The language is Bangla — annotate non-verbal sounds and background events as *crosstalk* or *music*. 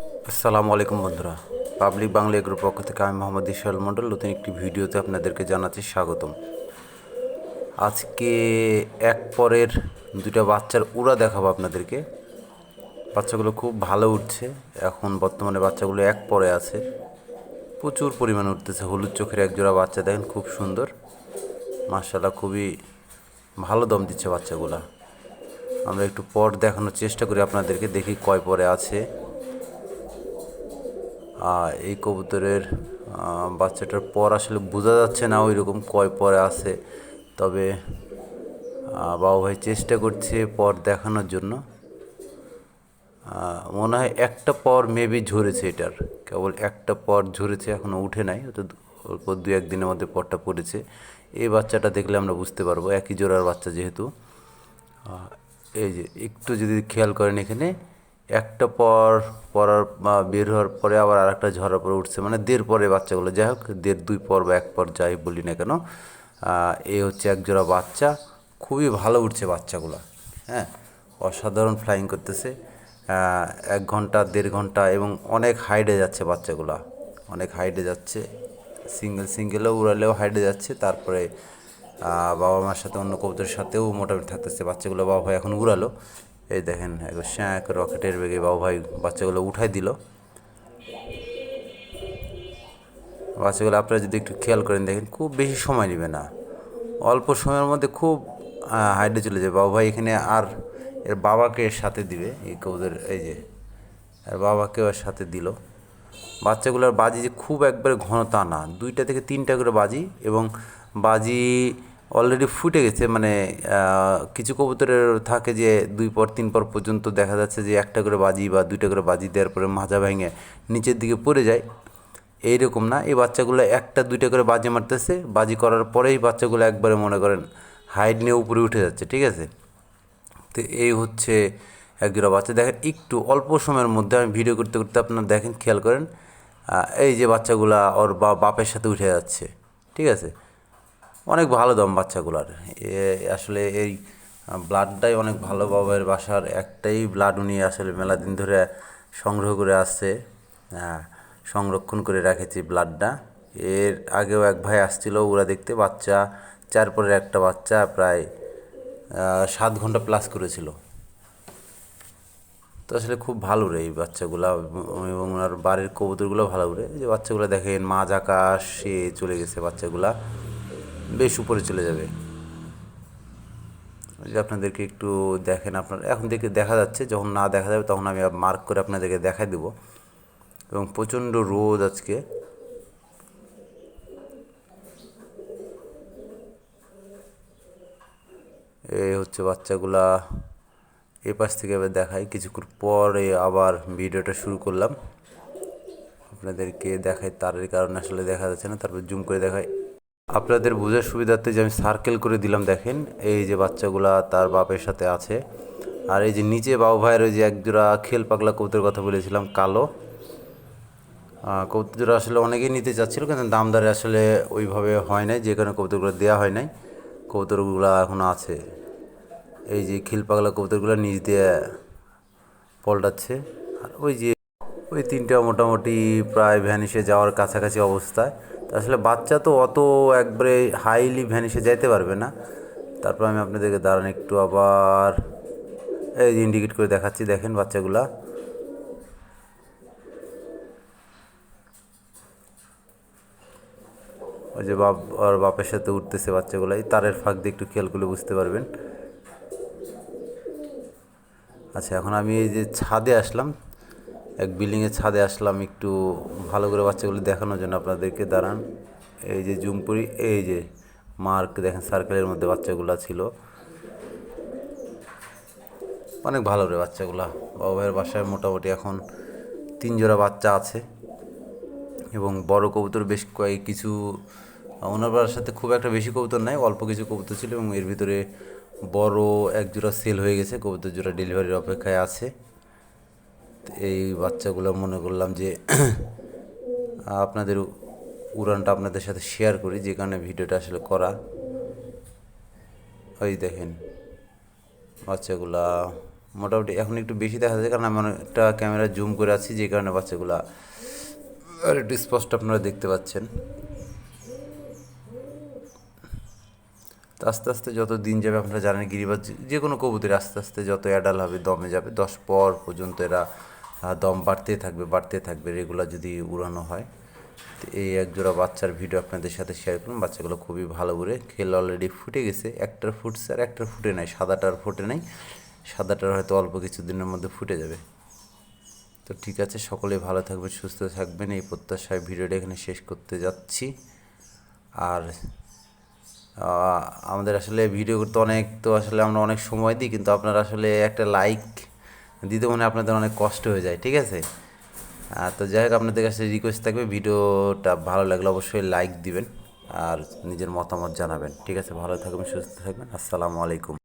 আসসালামু আলাইকুম বন্ধুরা। পাবলিক বাংলা এগ্রুপ পক্ষ থেকে আমি মোহাম্মদ ইশাল মণ্ডল, নতুন একটি ভিডিওতে আপনাদেরকে জানাচ্ছি স্বাগতম। আজকে এক পরের দুটা বাচ্চার উড়া দেখাবো আপনাদেরকে। বাচ্চাগুলো খুব ভালো উঠছে এখন বর্তমানে বাচ্চাগুলো এক পরে আছে। প্রচুর পরিমাণে উঠতেছে হলুদ চোখের এক জোড়া বাচ্চা, দেখেন খুব সুন্দর। মার্শাল্লাহ খুবই ভালো দম দিচ্ছে বাচ্চাগুলা। আমরা একটু পর দেখানোর চেষ্টা করি আপনাদেরকে, দেখি কয় পরে আছে। এই কবুতরের বাচ্চাটার পর আসলে বোঝা যাচ্ছে না ওই রকম কয় পরে আছে। তবে বাবু ভাই চেষ্টা করছে পর দেখানোর জন্য। মনে হয় একটা পর মেবি ঝরেছে এটার। কেবল একটা পর ঝরেছে এখনও উঠে নাই। দু- অল্প দু একদিনের মধ্যে পরটা পড়েছে। এই বাচ্চাটা দেখলে আমরা বুঝতে পারব, একই জোড়ার বাচ্চা যেহেতু। এই যে, একটু যদি খেয়াল করেন এখানে একটা পর পরার বের হওয়ার পরে আবার আর একটা ঝরার পরে উঠছে। মানে দেড় পরে বাচ্চাগুলো, যাই হোক, দেড়, দুই পর বা এক পর যাই বলি না কেন এ হচ্ছে এক জোড়া বাচ্চা। খুবই ভালো উঠছে বাচ্চাগুলো হ্যাঁ? অসাধারণ ফ্লাইং করতেছে। এক ঘণ্টা, দেড় ঘণ্টা এবং অনেক হাইডে যাচ্ছে বাচ্চাগুলো। অনেক হাইডে যাচ্ছে। সিঙ্গেল সিঙ্গেলও উড়ালেও হাইডে যাচ্ছে। তারপরে বাবা মার সাথে, অন্য কবুতরের সাথেও মোটামুটি থাকতেছে। বাচ্চাগুলো বাবা ভাই এখন উড়ালো। এই দেখেন একবার শ্যাঁক, রকেটের বেগে বাবা ভাই বাচ্চাগুলো উঠাই দিল। বাচ্চাগুলো আপনারা যদি একটু খেয়াল করেন, দেখেন খুব বেশি সময় নেবে না। অল্প সময়ের মধ্যে খুব হাইডে চলে যাবে। বাবা ভাই এখানে আর এর বাবাকে এর সাথে দিবে, এই কবুতর এই যে আর বাবাকেও এর সাথে দিল। বাচ্চাগুলোর বাজি যে খুব একবারে ঘন তা না, দুইটা থেকে তিনটা করে বাজি এবং বাজি অলরেডি ফুটে গেছে মানে কিছু কবুতরের থাকে যে দুই পর, তিন পর পর্যন্ত দেখা যাচ্ছে যে একটা করে বাজি বা দুইটা করে বাজি দেওয়ার পরে মাজা ভেঙে নিচের দিকে পড়ে যায়। এইরকম না, এই বাচ্চাগুলো একটা দুইটা করে বাজি মারতেছে, বাজি করার পরেই বাচ্চাগুলো একবারে মনে করেন হাইট নিয়ে উপরে উঠে যাচ্ছে, ঠিক আছে? তো এই হচ্ছে একজোড়া বাচ্চা। দেখেন, একটু অল্প সময়ের মধ্যে আমি ভিডিও করতে করতে আপনারা দেখেন, খেয়াল করেন এই যে বাচ্চাগুলা ওর বা, বাপের সাথে উঠে যাচ্ছে, ঠিক আছে? অনেক ভালো দম বাচ্চাগুলার। এ আসলে এই ব্লাডটাই অনেক ভালো বাবার বাসার একটাই ব্লাড উনি আসলে মেলা দিন ধরে সংগ্রহ করে আসছে হ্যাঁ, সংরক্ষণ করে রেখেছি ব্লাডটা এর আগেও এক ভাই আসছিল ওরা দেখতে বাচ্চা চার পরের একটা বাচ্চা প্রায় সাত ঘণ্টা প্লাস করেছিল। তো আসলে খুব ভালো রে এই বাচ্চাগুলা এবং ওনার বাড়ির কবুতরগুলো ভালো এই যে বাচ্চাগুলো দেখেন মাঝ আকাশে চলে গেছে বাচ্চাগুলা। বেশ উপরে চলে যাবে। যে আপনাদেরকে একটু দেখেন আপনার, এখন দেখে দেখা যাচ্ছে, যখন না দেখা যাবে তখন আমি মার্ক করে আপনাদেরকে দেখাই দেবো। এবং প্রচণ্ড রোদ আজকে। এই হচ্ছে বাচ্চাগুলা, এ পাশ থেকে এবার দেখাই, কিছুক্ষণ পরে আবার ভিডিওটা শুরু করলাম। আপনাদেরকে দেখাই, তারের কারণে আসলে দেখা যাচ্ছে না, তারপর জুম করে দেখাই। আপনাদের বোঝার সুবিধার্থে যে আমি সার্কেল করে দিলাম দেখেন এই যে বাচ্চাগুলা তার বাপের সাথে আছে। আর এই যে নিচে বাবু ভাইয়ের ওই যে একজোড়া খেল পাগলা কবুতরের কথা বলেছিলাম কালো। আহ, কবুতর আসলে অনেকেই নিতে চাচ্ছিল কিন্তু দাম দরে আসলে ওইভাবে হয় নাই যে কারণে কবুতরগুলো দেওয়া হয় নাই। কবুতরগুলো এখন আছে। এই যে খিল পাগলা কবুতরগুলো নিচ দিয়ে পল্টাচ্ছে। আর ওই যে ওই তিনটা মোটামুটি প্রায় ভ্যানিশে যাওয়ার কাছাকাছি অবস্থায়। আসলে বাচ্চা তো অত একবারে হাইলি ভ্যানিশে যাইতে পারবে না। তারপর আমি আপনাদেরকে দাঁড়ান একটু আবার এই ইন্ডিকেট করে দেখাচ্ছি, দেখেন বাচ্চাগুলা। ওই যে বাপ আর বাপের সাথে উঠতেছে বাচ্চাগুলাই তারের ফাঁক দিয়ে একটু খেয়াল করলে বুঝতে পারবেন। আচ্ছা এখন আমি এই যে ছাদে আসলাম। এক বিল্ডিংয়ের ছাদে আসলাম একটু ভালো করে বাচ্চাগুলো দেখানোর জন্য আপনাদেরকে, দাঁড়ান। এই যে জুমপুরি এই যে মার্ক দেখেন, সার্কেলের মধ্যে বাচ্চাগুলো ছিল। অনেক ভালো রে বাচ্চাগুলা। বাবা ভাইয়ের বাসায় মোটামুটি এখন তিন জোড়া বাচ্চা আছে এবং বড় কবুতর বেশ কয়েক কিছু, ওনার বাবার সাথে খুব একটা বেশি কবুতর নাই, অল্প কিছু কবুতর ছিল এবং এর ভিতরে বড় এক জোড়া সেল হয়ে গেছে, কবুতর জোড়া ডেলিভারির অপেক্ষায় আছে। এই বাচ্চাগুলো মনে করলাম যে *clears throat* আপনাদের উড়ানটা আপনাদের সাথে শেয়ার করি, যে কারণে ভিডিওটা আসলে করা। ওই দেখেন, বাচ্চাগুলা মোটামুটি এখন একটু বেশি দেখা যাচ্ছে, কারণ আমি অনেকটা ক্যামেরা জুম করে আছি, যে কারণে বাচ্চাগুলা আর একটু স্পষ্ট আপনারা দেখতে পাচ্ছেন। তো আস্তে আস্তে যত দিন যাবে আপনারা জানেন গিরিবাজ, যে- কোনো কবুতর আস্তে আস্তে যত অ্যাডাল হবে, দমে যাবে, দশ পর পর্যন্ত এরা দম বাড়তে থাকবে বাড়তে থাকবে। রেগুলার যদি উড়ানো হয়, তো এই এক জোড়া বাচ্চার ভিডিও আপনাদের সাথে শেয়ার করুন বাচ্চাগুলো খুবই ভালো করে খেল অলরেডি ফুটে গেছে। একটার ফুটছে আর একটার ফুটে নাই। সাদাটার ফুটে নাই। সাদাটার হয়তো অল্প কিছু দিনের মধ্যে ফুটে যাবে। তো ঠিক আছে, সকলে ভালো থাকবেন, সুস্থ থাকবেন। এই প্রত্যাশায় ভিডিওটা এখানে শেষ করতে যাচ্ছি। আর আমাদের আসলে ভিডিও করতে অনেক, তো আসলে আমরা অনেক সময় দিই, কিন্তু আপনারা আসলে একটা লাইক দিতে মনে আপনাদের অনেক কষ্ট হয়ে যায়, ঠিক আছে? তো যাই হোক, আপনাদের কাছে রিকোয়েস্ট থাকবে, ভিডিওটা ভালো লাগলে অবশ্যই লাইক দিবেন আর নিজের মতামত জানাবেন, ঠিক আছে? ভালো থাকবেন, সুস্থ থাকবেন, আসসালামু আলাইকুম।